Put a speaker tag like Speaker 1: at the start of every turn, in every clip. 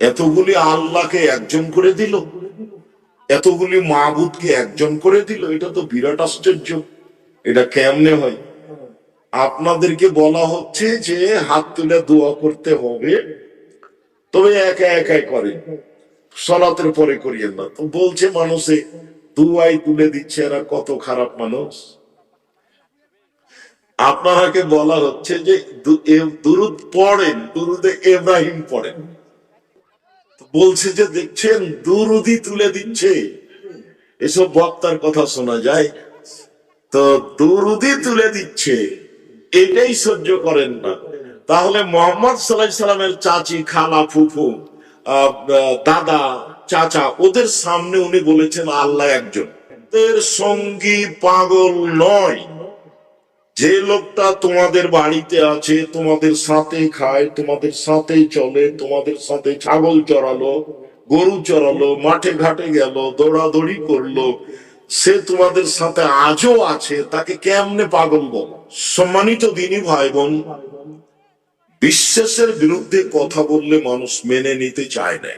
Speaker 1: এতগুলি আল্লাহকে একজন করে দিল, এতগুলি মাহবুদকে একজন করে দিল, এটা তো বিরাট আশ্চর্য। এটা কেমনে হয়? আপনাদেরকে বলা হচ্ছে যে হাত তুলে দোয়া করতে হবে, তবে একা একাই করে। সলাতের পরে করিয়েন না। তো বলছে মানুষে, দুয়াই তুলে দিচ্ছে এরা, কত খারাপ মানুষ। আপনারাকে বলা হচ্ছে যে দুরুদ পড়েন, দুরুদে এব্রাহিম পড়েন। বলছে যে দেখছেন দুরুদি তুলে দিচ্ছে। এসব বক্তার কথা শোনা যায়। তো দুরুদি তুলে দিচ্ছে। এটাই সহ্য করেন না। তাহলে মোহাম্মদ সাল্লাহ সাল্লামের চাচি, খালা, ফুফু দাদা, চাচা, ওদের সামনে উনি বলেছেন, আল্লাহ একজন। সঙ্গী পাগল নয়। যে লোকটা তোমাদের বাড়িতে আছে, তোমাদের সাথে খায়, তোমাদের সাথে চলে, তোমাদের সাথে ছাগল চড়ালো, গরু চড়ালো, মাঠে ঘাটে গেল, দৌড়াদৌড়ি করল, সে তোমাদের সাথে আজও আছে, তাকে কেমনে পাগল বল? সম্মানিত দিনী ভাই বোন বিশ্বাসের বিরুদ্ধে কথা বললে মানুষ মেনে নিতে চায় না।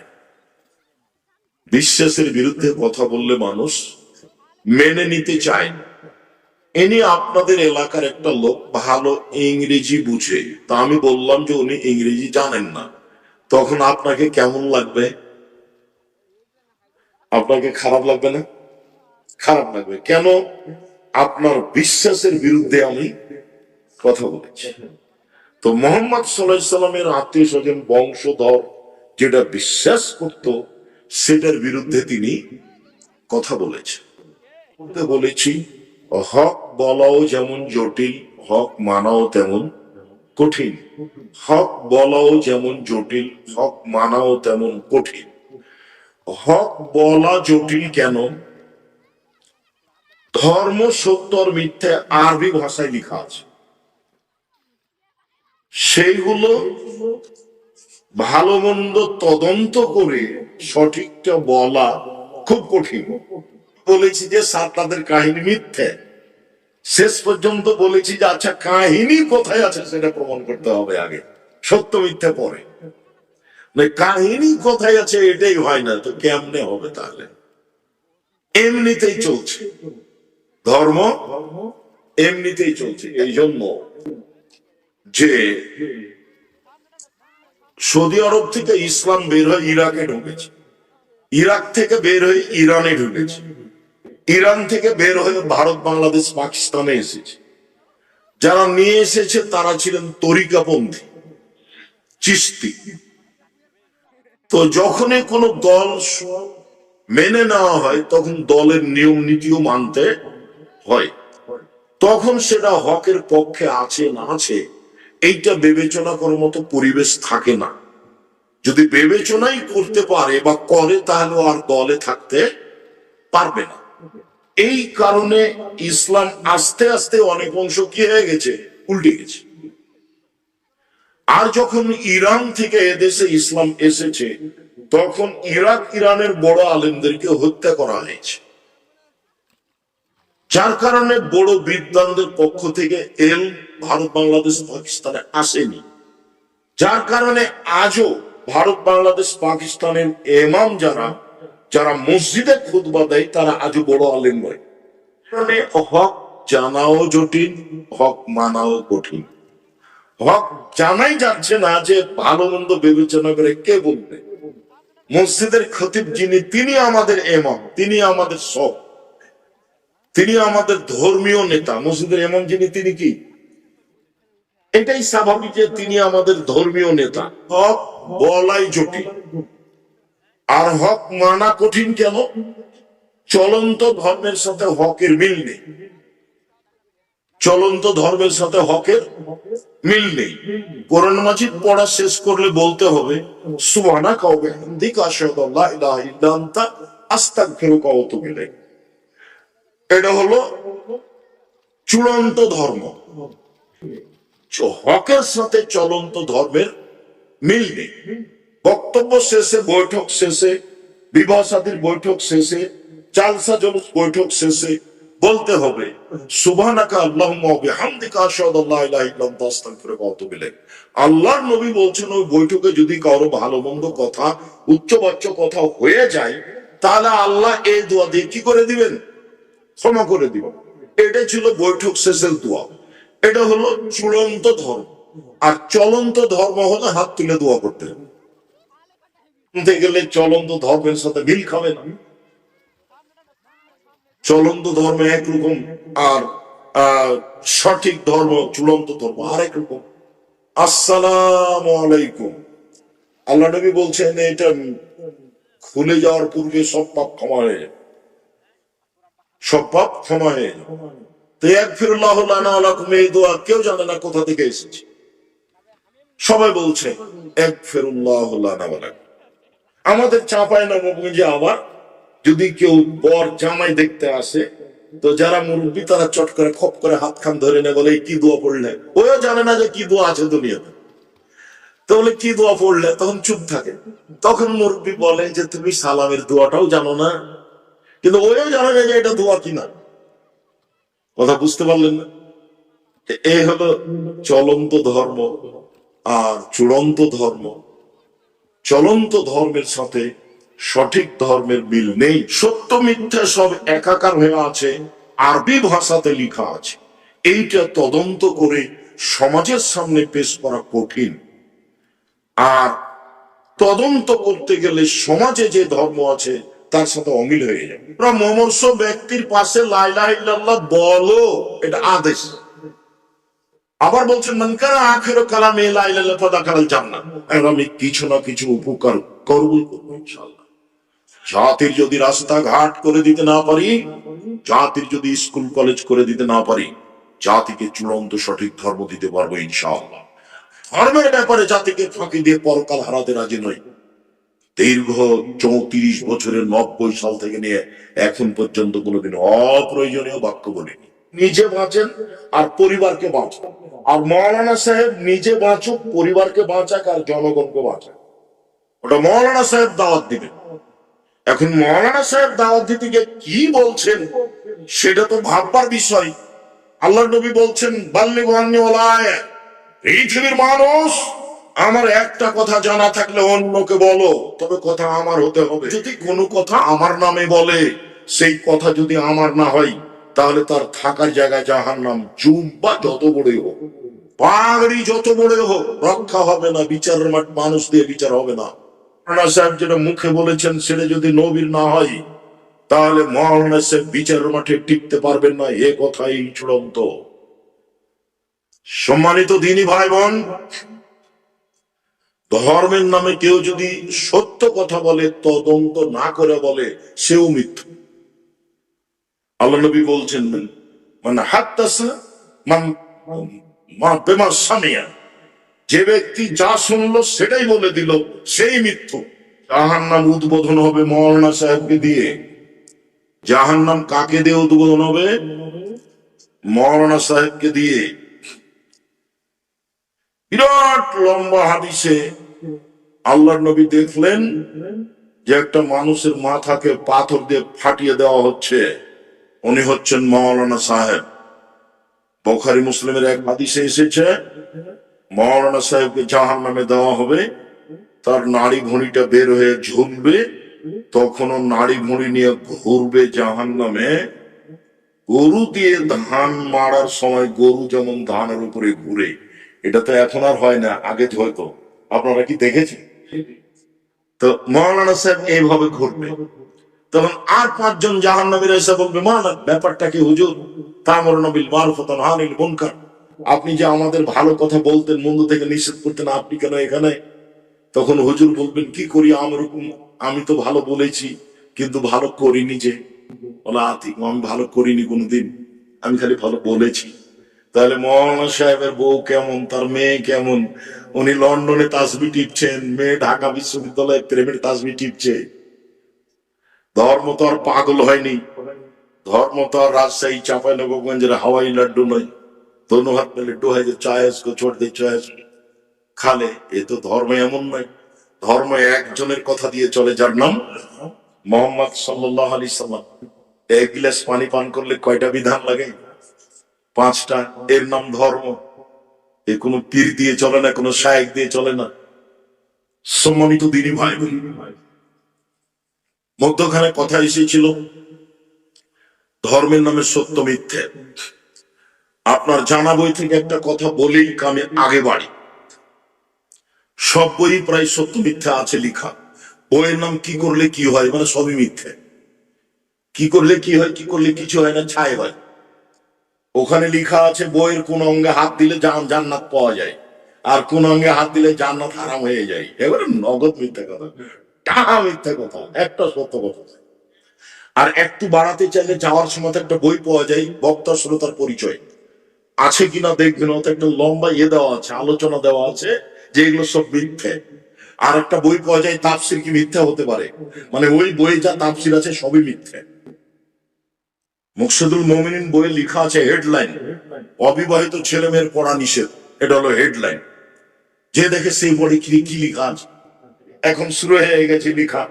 Speaker 1: বিশ্বাসের বিরুদ্ধে কথা বললে মানুষ মেনে নিতে চায় না। ইনি আপনাদের এলাকার একটা লোক ভালো ইংরেজি বুঝে। তা আমি বললাম যে উনি ইংরেজি জানেন না। তখন আপনাকে কেমন লাগবে? আপনাকে খারাপ লাগবে না? খারাপ লাগবে। কেন? আপনার বিশ্বাসের বিরুদ্ধে আমি কথা বলেছি। তো মোহাম্মদ সাল্লামের আত্মীয় স্বজন, বংশধর যেটা বিশ্বাস করত, সেটার বিরুদ্ধে তিনি কথা বলেছেন। বলেছি হক বলাও যেমন জটিল, হক মানাও তেমন কঠিন। হক বলাও যেমন জটিল, হক মানাও তেমন কঠিন। হক বলা জটিল কেন? ধর্ম সত্তর মিথ্যে আরবি ভাষায় লেখা আছে। সেইগুলো ভালো মন্দ তদন্ত করে সঠিকটা বলা খুব কঠিন। বলেছি যে স্যার তাদের কাহিনী মিথ্যে। শেষ পর্যন্ত বলেছি যে আচ্ছা কাহিনী কোথায় আছে? সেটা প্রমাণ করতে হবে আগে। সত্য মিথ্যে পরে কাহিনী কোথায় আছে এটাই হয় না, তো কেমনে হবে তাহলে? এমনিতেই চলছে। ধর্ম এমনিতেই চলছে। এই জন্য যে সৌদি আরব থেকে ইসলাম বের হয়ে ইরাকে ঢুকেছে। ইরাক থেকে বের হয়ে ইরানে ঢুকেছে। ইরান থেকে বের হয়ে ভারত, বাংলাদেশ, পাকিস্তানে এসেছে। যারা নিয়ে এসেছে, তারা ছিলেন তরিকাপন্থী, চিস্তি। তো যখনই কোনো দল মেনে নেওয়া হয়, তখন দলের নিয়ম নীতিও মানতে হয়। তখন সেটা হকের পক্ষে আছে, না আছে, এইটা বিবেচনা করার মতো পরিবেশ থাকে না। যদি বিবেচনাই করতে পারে বা করে, তাহলে আর দলে থাকতে পারবে না। এই কারণে ইসলাম আস্তে আস্তে অনেক অংশ কি হয়ে গেছে? উল্টে গেছে। আর যখন ইরান থেকে এদেশে ইসলাম এসেছে, তখন ইরাক ইরানের বড় আলেমদেরকে হত্যা করা হয়েছে। যার কারণে বড় বিদ্বানদের পক্ষ থেকে এল ভারত বাংলাদেশ পাকিস্তানে আসেনি। যার কারণে আজও ভারত বাংলাদেশ পাকিস্তানের এমাম যারা যারা মসজিদে খুতবা দেয় তারা আজও বড় আলেম নয়। কারণে হক জানাও জটিল হক মানাও কঠিন। হক জানাই যাচ্ছে না যে ভালো মন্দ বিবেচনা করে কে বলবে। মসজিদের খতিব যিনি তিনি আমাদের এমাম তিনি আমাদের সব। তিনি আমাদের ধর্মীয় নেতা মসজিদের এমাম যিনি তিনি কি? এটাই স্বাভাবিক যে তিনি আমাদের ধর্মীয় নেতা। হক বলাই জটিল। আর হক মানা কঠিন কেন? চলন্ত ধর্মের সাথে হকের মিল নেই। চলন্ত ধর্মের সাথে হকের মিল নেই। কোরআন মাজিদ পড়া শেষ করলে বলতে হবে সুবহানা কাউবে হিন্দি কাশাদু লা ইলাহা ইল্লা আনতা আস্তাগফিরুকা ওয়া আতুবু ইলাইক। এটা হলো চূড়ান্ত ধর্ম। হকের সাথে চলন্ত ধর্মের মিল নেই। বক্তব্য শেষে, বৈঠক শেষে, বিবাহ সাদীর বৈঠক শেষে চালসা জলুস বৈঠক শেষে বলতে হবে, সুবহানাকা আল্লাহর নবী বলছেন, ওই বৈঠকে যদি কারও ভালো মন্দ কথা, উচ্চবাচ্য কথা হয়ে যায়, তাহলে আল্লাহ এই দোয়া দিয়ে কি করে দিবেন? ক্ষমা করে দিবেন এটা ছিল বৈঠক শেষের দোয়া। এটা হলো চূড়ান্ত ধর্ম। আর চলন্ত ধর্ম হলো হাত তুলে দোয়া করতে হবে। বলতে গেলে চলন্ত ধর্মের সাথে মিল খাবে না। চলন্ত ধর্ম একরকম আর সঠিক ধর্ম, চূড়ান্ত ধর্ম আরেক রকম। আসসালাম আলাইকুম। আল্লাহ নবী বলছেন, এটা খুলে যাওয়ার পূর্বে সব পাপ ক্ষমা হয়ে সব পাপ ক্ষমা হয়ে এই দোয়া কেউ জানে না কোথা থেকে এসেছে? সবাই বলছে এক ফিরুল্লাহ আমাদের চাপায় নবগঞ্জে আবার যদি কেউ বর জামাই দেখতে আসে, তো যারা মুরব্বী, তারা চট করে খপ করে হাত খান ধরে নেয়, বলে কি দোয়া পড়লে? ওও জানে না যে কি দোয়া আছে দুনিয়াতে। তো বলে, কি দোয়া পড়লে? তখন চুপ থাকে। তখন মুরব্বী বলে যে, তুমি সালামের দোয়াটাও জানো না। কিন্তু ওও জানে না যে এটা দোয়া কিনা। কথা বুঝতে পারলেন না? এই হলো চলন্ত ধর্ম আর চূড়ান্ত ধর্ম। চলন্ত ধর্মের সাথে সঠিক ধর্মের মিল নেই। সত্য, মিথ্যা সব একাকার হয়ে আছে, আরবি ভাষাতে লেখা আছে। এইটা তদন্ত করে সমাজের সামনে পেশ করা কঠিন। আর তদন্ত করতে গেলে সমাজে যে ধর্ম আছে, তার সাথে অমিল হয়ে যাবে। মমর্ষ ব্যক্তির পাশে লাইলা বলো, এটা আদেশ। আবার বলছেন মানকারা আখের কালামে লাইলা ফাদা কালাল জান্নাত আমি কিছু না কিছু উপকার করবই করব জাতির যদি রাস্তাঘাট করে দিতে না পারি, জাতির যদি স্কুল, কলেজ করে দিতে না পারি, জাতিকে চূড়ান্ত সঠিক ধর্ম দিতে পারব ইনশাআল্লাহ। ধর্মের ব্যাপারে জাতিকে ফাঁকি দিয়ে পরকাল হারাতে রাজি নই। দীর্ঘ চৌত্রিশ বছরের নব্বই সাল থেকে নিয়ে এখন পর্যন্ত কোনোদিন অপ্রয়োজনীয় বাক্য বলিনি। নিজে বাঁচেন আর পরিবারকে বাঁচান। আর মৌলানা সাহেব নিজে বাঁচুক, পরিবারকে বাঁচাক আর জনগণকে বাঁচাক। ওটা মৌলানা সাহেব দাওয়াত দিবেন। এখন মৌলানা সাহেব দাওয়াত দিতে গিয়ে কি বলছেন, সেটা তো ভাববার বিষয়। আল্লাহ নবী বলছেন বাল্লি বান্নি ওলায় পৃথিবীর মানুষ, আমার একটা কথা জানা থাকলে অন্যকে বলো, তবে কথা আমার হতে হবে। যদি কোনো কথা আমার নামে বলে, সেই কথা যদি আমার না হয় তাহলে তার থাকার জায়গায় জাহার নাম জুম বা যত বড়ই হোক। পাগড়ি যত বড়ই হোক, রক্ষা হবে না, বিচারের মাঠ মানুষ দিয়ে বিচার হবে না। সাহেব যেটা মুখে বলেছেন, সেটা যদি নবীর না হয়, তাহলে মৌলানা সাহেব বিচারের মাঠে টিকতে পারবেন না, এ কথাই চূড়ান্ত। সম্মানিত দিনী ভাই বোন ধর্মের নামে কেউ যদি সত্য কথা বলে, তদন্ত না করে বলে, সেও মিথ্যু। আল্লাহ নবী বলছেন মানে মা বেমা যে ব্যক্তি যা শুনলো সেটাই বলে দিল, সেই মিথ্যু। জাহান নাম উদ্বোধন হবে মৌলানা সাহেবকে দিয়ে। জাহান নাম কাকে দিয়ে উদ্বোধন হবে? মৌলানা সাহেবকে দিয়ে। বিরাট লম্বা হাদিসে আল্লাহর নবী দেখলেন যে একটা মানুষের মাথাকে পাথর দিয়ে ফাটিয়ে দেওয়া হচ্ছে। উনি হচ্ছেন মৌলানা সাহেব। বখারি মুসলিমের এক হাদিসে এসেছে মৌলানা সাহেবকে জাহান নামে দেওয়া হবে, তার নাড়ি ভুঁড়িটা বের হয়ে ঝুলবে তখন ও নাড়ি ভুঁড়ি নিয়ে ঘুরবে জাহান নামে গরু দিয়ে ধান মারার সময় গরু যেমন ধানের উপরে ঘুরে, এটা তো এখন আর হয় না, আগে হয়তো। আপনারা কি দেখেছেন? তো মৌলানা সাহেব এইভাবে ঘুরবে। তখন আর পাঁচজন জাহান নবীর বলবে মানা ব্যাপারটা কি হুজুর? তামর নবিল মারফতন হানিল মুনকার। আপনি যে আমাদের ভালো কথা বলতেন, মন্দ থেকে নিষেধ করতেন, আপনি কেন এখানে? তখন হুজুর বলবেন, কি করি? আমার আমি তো ভালো বলেছি, কিন্তু ভালো করিনি যে। আমি ভালো করিনি কোনোদিন, আমি খালি ভালো বলেছি। তাহলে মৌলানা সাহেবের বউ কেমন, তার মেয়ে কেমন? উনি লন্ডনে তাসবি টিপছেন, মেয়ে ঢাকা বিশ্ববিদ্যালয়ে প্রেমের তাসবি টিপছে। ধর্ম তো আর পাগল হয়নি। ধর্ম তো আর রাজশাহী চাঁপাইনবাবগঞ্জের হাওয়াই লাড্ডু নয়। দোনো হাত মেলে ডোহাই যে চায়াসকে ছোট দিয়ে খালে, এ তো ধর্ম এমন নয়। ধর্ম একজনের কথা দিয়ে চলে যার নাম মোহাম্মদ সাল্লাহ আলি সাল্লাম। এক গিলাস পানি পান করলে কয়টা বিধান লাগে? পাঁচটা। এর নাম ধর্ম। এ কোনো পীর দিয়ে চলে না, কোনো শায়েক দিয়ে চলে না। সম্মানিত দিনই ভাই ভাই মধ্যখানে কথা এসেছিল, ধর্মের নামে সত্য মিথ্যে। আপনার জানা বই থেকে একটা কথা বলেই কামে আগে বাড়ি? সব বই প্রায় সত্য মিথ্যা আছে লিখা। বইয়ের নাম কি করলে কি হয়? মানে সবই মিথ্যে। কি করলে কি হয়, কি করলে কিছু হয় না, ছাই হয়। ওখানে লিখা আছে, বইয়ের কোন অঙ্গে হাত দিলে জান, জান্নাত পাওয়া যায়। আর কোন অঙ্গে হাত দিলে জান্নাত হারাম হয়ে যায়। এবারে নগদ মিথ্যা কথা। কথা, একটা সত্য কথা। আর একটু বাড়াতে চাইলে যাওয়ার সময় একটা বই পাওয়া যায়, বক্তা শ্রোতার পরিচয়। আছে কিনা দেখবেন, ওতে একটা লম্বা ইয়ে দেওয়া আছে, আলোচনা দেওয়া আছে, যে এগুলো সব মিথ্যে। আর একটা বই পাওয়া যায় তাপসির কি মিথ্যা হতে পারে? মানে ওই বইয়ে যা তাপসির আছে, সবই মিথ্যে। মুকসুদুল মোমিনিন বইয়ে লেখা আছে হেডলাইন, অবিবাহিত ছেলে মেয়ের পড়া নিষেধ। এটা হলো হেডলাইন। যে দেখে সেই বই কি লেখা আছে। এখন শুরু হয়ে গেছে লিখা।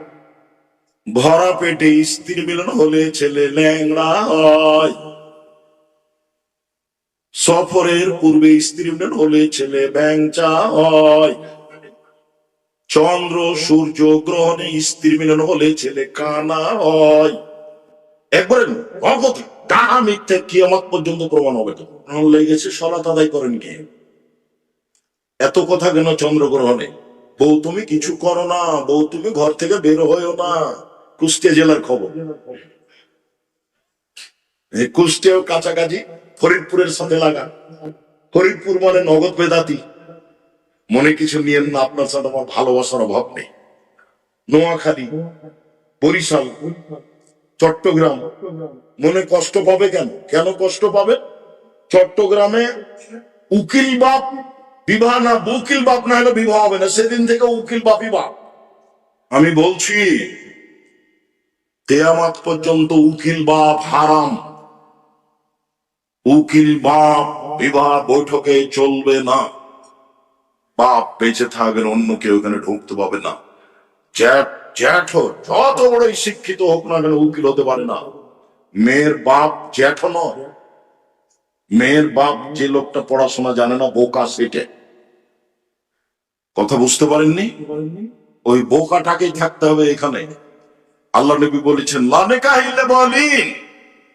Speaker 1: ভরা পেটে স্ত্রী মিলন হলে ছেলে ল্যাংড়া হয়। সফরের পূর্বে স্ত্রী মিলন হলে ছেলে ব্যাংচা হয়। চন্দ্র, সূর্য গ্রহণে স্ত্রী মিলন হলে ছেলে কানা হয়। একবারে নগদ টাকা মিথ্যে কিয়ামত পর্যন্ত প্রমাণ হবে তো। লেগেছে সলাত আদায় করেন কে? এত কথা কেন চন্দ্রগ্রহণে বউ তুমি কিছু করো না, বউ তুমি ঘর থেকে বের হয়েও না। কুষ্টিয়া জেলার খবর। কুষ্টিয়াও কাছাকাছি, ফরিদপুরের সাথে লাগা ফরিদপুর মানে নগদ বেদাতি। মনে কিছু নিয়েন না, আপনার সাথে আমার ভালোবাসার অভাব নেই। নোয়াখালী, বরিশাল, চট্টগ্রাম। মনে কষ্ট পাবে কেন? কেন কষ্ট পাবে? চট্টগ্রামে উকিল বাপ বিবাহ না, উকিল বাপ না হলে বিবাহ হবে না। সেদিন থেকে উকিল বাপই বাপ। আমি বলছি তেয়ামাত পর্যন্ত উকিল বাপ হারাম। উকিল বাপ বিবাহ বৈঠকে চলবে না। বাপ বেঁচে থাকবেন, অন্য কেউ এখানে ঢুকতে পাবে না। জ্যাঠ জ্যাঠ যত বড়ই শিক্ষিত হোক না কেন উকিল হতে পারে না। মেয়ের বাপ জ্যাঠ নয়। মেয়ের বাপ যে লোকটা পড়াশোনা জানে না, বোকা সেটে। কথা বুঝতে পারেননি? ওই বোকাটাকেই থাকতে হবে এখানে। আল্লাহ নবী বলেছেন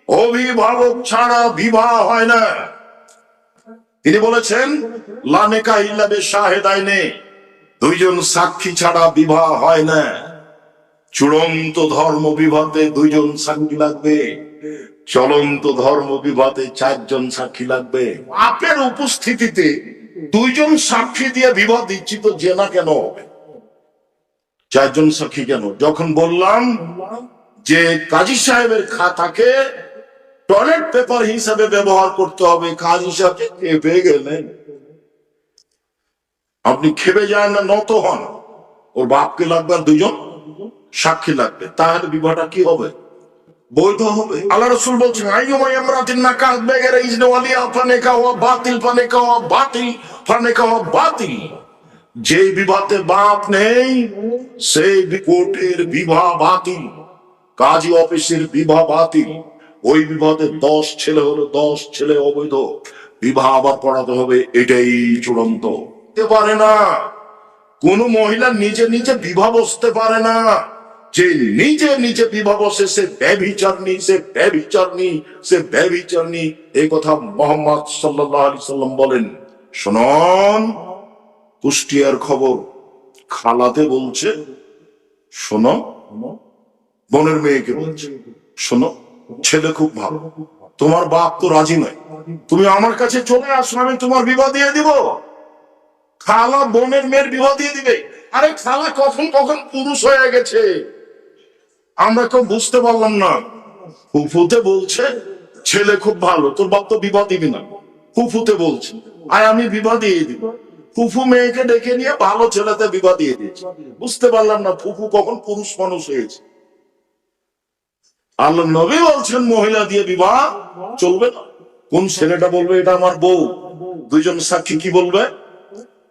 Speaker 1: অভিভাবক ছাড়া বিবাহ হয় না। তিনি বলেছেন দুইজন সাক্ষী ছাড়া বিবাহ হয় না। চূড়ান্ত ধর্ম বিবাদে দুইজন সাক্ষী লাগবে, চলন্ত ধর্ম বিবাদে চারজন সাক্ষী লাগবে। আপের উপস্থিতিতে দুইজন সাক্ষী দিয়ে বিবাদ দিচ্ছি তো জেনা কেন হবে? চারজন সাক্ষী কেন? যখন বললাম যে কাজী সাহেবের খাতাকে টয়লেট পেপার হিসাবে ব্যবহার করতে হবে, কাজী সাহেব গেলেন? আপনি খেপে যান না, নত হন। ওর বাপকে লাগবে দুজন সাক্ষী লাগবে। তাহলে বিবাহটা কি হবে? বৈধ হবে। আল্লাহ রসুল বলছেন, আইয়ুমা ইমরাতিন নাকাল বেগের ইজনে ওয়ালিয়া বাতিল ফানে কাওয়া বাতিল ফানে কাওয়া বাতিল। যে বিবাহে বাপ নেই, সেই কোর্টের বিবাহ বাতিল, কাজী অফিসের বিবাহ বাতিল। ওই বিবাহে দশ ছেলে হলো, দশ ছেলে অবৈধ। বিবাহ আবার পড়াতে হবে, এটাই চূড়ান্ত। পারে না। কোন মহিলা নিজে নিজে বিবাহ বসতে পারে না। যে নিজে নিজে বিবাহ বসে সে ব্যভিচারনি সে ব্যভিচারনি সে ব্যভিচারনি এই কথা মোহাম্মদ সাল্লাহ আলি সাল্লাম বলেন। শোনন, কুষ্টিয়ার খবর। খালাতে বলছে, শোনো, বোনের মেয়েকে বলছে, শোনো, ছেলে খুব ভালো। তোমার বাপ তো রাজি নয়। তুমি আমার কাছে চলে আসো, আমি তোমার বিবাহ দিয়ে দিব। খালা বোনের মেয়ের বিবাহ দিয়ে দিবে। আরে খালা কখন কখন পুরুষ হয়ে গেছে? আমরা কেউ বুঝতে পারলাম না। ফুফুতে বলছে, ছেলে খুব ভালো, তোর বাপ তো বিবাহ দিবি না। ফুফুতে বলছে, আয়, আমি বিবাহ দিয়ে দিব। ফুফু মেয়েকে ডেকে নিয়ে ভালো ছেলেতে বিবাহ দিয়ে দিয়েছে। বুঝতে পারলাম না, ফুফু কখন পুরুষ মানুষ হয়েছে। আল্লাহ নবী বলছেন, মহিলা দিয়ে বিবাহ চলবে না। কোন ছেলেটা বলবে, এটা আমার বউ। দুইজন সাক্ষী কি বলবে?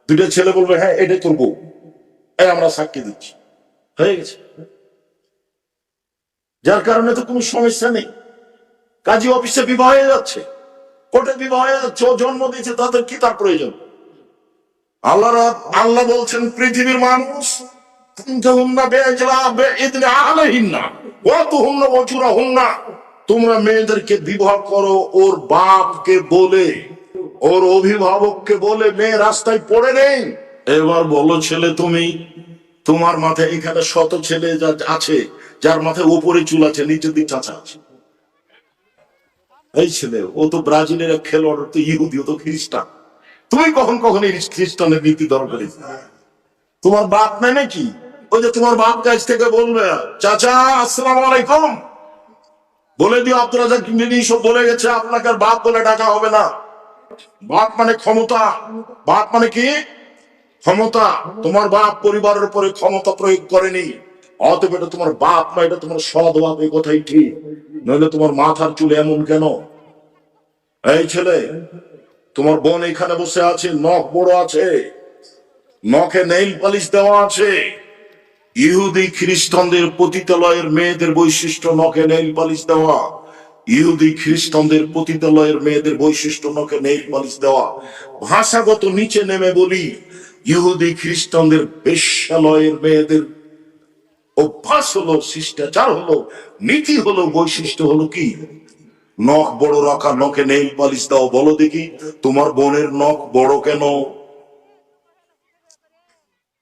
Speaker 1: দুইটা ছেলে বলবে হ্যাঁ এটা তোর বউ। আমরা সাক্ষী দিচ্ছি। হয়ে গেছে। যার কারণে তো কোনো সমস্যা নেই। কাজী অফিসে বিবাহ যাচ্ছে। কোর্টে বিবাহ যাচ্ছে, ও জন্ম দিয়েছে, তাদের কি তার প্রয়োজন? আল্লাহ আল্লাহ বলছেন, পৃথিবীর মানুষ তোমরা মেয়েদেরকে বিবাহ করো, ওর বাপকে বলে, ওর অভিভাবককে বলে, মেয়ে রাস্তায় পড়ে নেই। এবার বলো ছেলে তুমি, তোমার মাথায় এখানে শত ছেলে যা আছে যার মাথায় উপরে চুল আছে, নিচের দিক চাচা আছে। এই ছেলে, ও তো ব্রাজিলের এক খেলোয়াড় তো ইহুদি, ও তো খ্রিস্টান। তুমি কখন কখন এই খ্রিস্টানের নীতি দল করেছ তোমার বাপ নাই নাকি? ওই যে তোমার বাপ কাছ থেকে বলবে, চাচা, আসসালাম আলাইকুম। বলে দিও আব্দুল রাজাক সব বলে গেছে, আপনাকে আর বাপ বলে ডাকা হবে না। বাপ মানে ক্ষমতা। বাপ মানে কি? ক্ষমতা। তোমার বাপ পরিবারের উপরে ক্ষমতা প্রয়োগ করেনি। অতএব এটা তোমার বাপ না এটা তোমার সৎ বাপ, এই কথাই ঠিক। নইলে তোমার মাথার চুল এমন কেন? এই ছেলে, তোমার বোন এখানে বসে আছে, নখ বড় আছে, নখে নেইল পালিশ দেওয়া আছে। ইহুদি খ্রিস্টানদের পতিতালয়ের মেয়েদের বৈশিষ্ট্য, নখে নেইল পালিশ দেওয়া। ইহুদি খ্রিস্টানদের পতিতালয়ের মেয়েদের বৈশিষ্ট্য, নখে নেইল পালিশ দেওয়া। ভাষাগত নিচে নেমে বলি, ইহুদি খ্রিস্টানদের বেশ্যালয়ের মেয়েদের অভ্যাস হলো, শিষ্টাচার হলো, নীতি হলো, বৈশিষ্ট্য হলো কি? নখ বড় রাখা, নখে নেইল পালিশ দাও, বলো দেখি, তোমার বোনের নখ বড় কেন?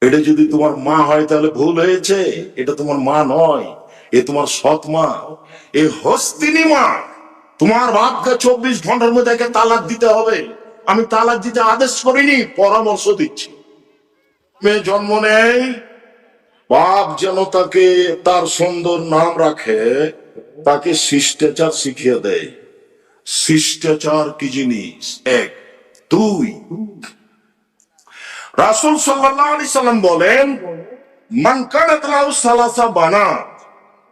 Speaker 1: এটা যদি তোমার মা হয় তাহলে ভুল হয়েছে, এটা তোমার মা নয়, এ তোমার সৎ মা, এ হস্তিনী মা। তোমার বাপকে চব্বিশ ঘণ্টার মধ্যে একে তালাক দিতে হবে। আমি তালাক দিতে আদেশ করিনি, পরামর্শ দিচ্ছি। মেয়ে জন্ম নেই বাপ যেন তাকে তার সুন্দর নাম রাখে, তাকে শিষ্টাচার শিখিয়ে দেয়। শিষ্টাচার কি জিনিস? এক। দুই। রাসুল সাল্লাম বলেন সালাসা বানাত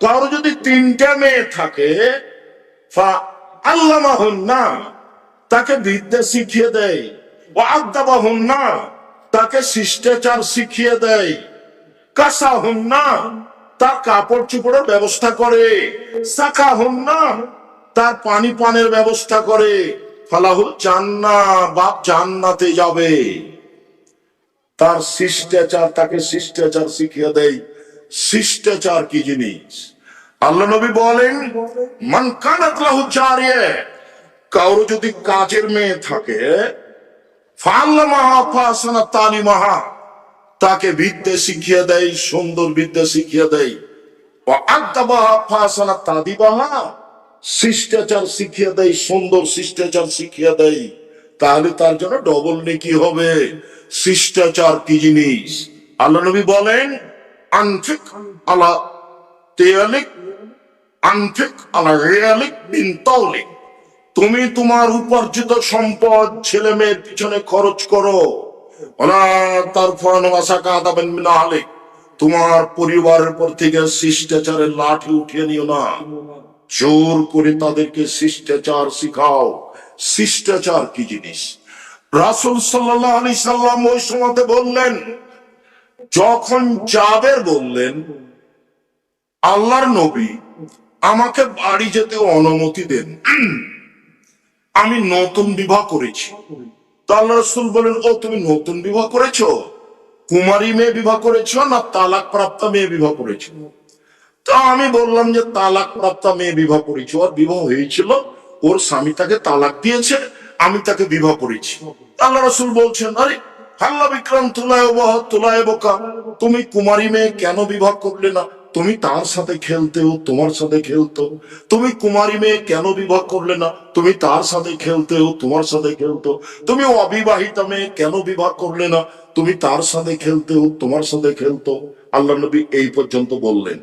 Speaker 1: কারও যদি তিনটা মেয়ে থাকে, ফা আল্লামাহুন্না, তাকে বিদ্যা শিখিয়ে দেয় ও আদাবাহুন্না, তাকে শিষ্টাচার শিখিয়ে দেয়। কাসা হুন্না তার কাপড় চুপড়ের ব্যবস্থা করে। শাখা হুন্না তার পানি পানের ব্যবস্থা করে। ফালাহুল জান্না, বাপ জান্নাতে যাবে। তার শিষ্টাচার, তাকে শিষ্টাচার শিখিয়ে দেয় শিষ্টাচার কি জিনিস? আল্লাহ নবী বলেন, মান কানাত লাহু জারিয়া কারও যদি কাজের মেয়ে থাকে ফাল্লামাহা ফাসানা তালিমাহা তাকে বিদ্যে শিখিয়ে দেয়, সুন্দর বিদ্যা শিখিয়ে দেয়। শিষ্টাচার শিখিয়ে দেয়, সুন্দর শিষ্টাচার শিখিয়ে দেয়। তাহলে তার জন্য ডবল নেকি হবে। শিষ্টাচার কি জিনিস? আল্লাহ নবী বলেন, আনফিক আলা তেয়ালিক, আনফিক আলা রিয়ালিক বিন তুমি তোমার উপার্জিত সম্পদ ছেলে মেয়ের পিছনে খরচ করো। তোমার পরিবারের পর থেকে শিষ্টাচারের লাঠি উঠিয়ে নিও না। জোর করে তাদেরকে শিষ্টাচার শিখাও। শিষ্টাচার কি জিনিস? রাসুল সাল্লাম ওই সময় বললেন, যখন জাবের বললেন, আল্লাহর নবী আমাকে বাড়ি যেতে অনুমতি দেন। আমি নতুন বিবাহ করেছি। তো আল্লাহ রসুল বলেন, ও, তুমি নতুন বিবাহ করেছ? কুমারী মেয়ে বিবাহ করেছ না তালাক প্রাপ্ত মেয়ে বিবাহ করেছ? তো আমি বললাম যে তালাক প্রাপ্ত মেয়ে বিবাহ করেছি। ওর বিবাহ হয়েছিল, ওর স্বামী তাকে তালাক দিয়েছে, আমি তাকে বিবাহ করেছি। আল্লাহ রসুল বলছেন, আরে, হাল্লা বিক্রম তুলায় বহ তুলায় বোকা তুমি কুমারী মেয়ে কেন বিবাহ করলে না? তুমি তার সাথে খেলতেও, তোমার সাথে খেলতো তুমি কুমারী মেয়ে কেন বিবাহ করলে না? তুমি তার সাথে খেলতেও, তোমার সাথে খেলতো তুমি অবিবাহিতা মেয়ে কেন বিবাহ করলে না? তুমি তার সাথে খেলতেও, তোমার সাথে খেলতো আল্লাহ নবী এই পর্যন্ত বললেন।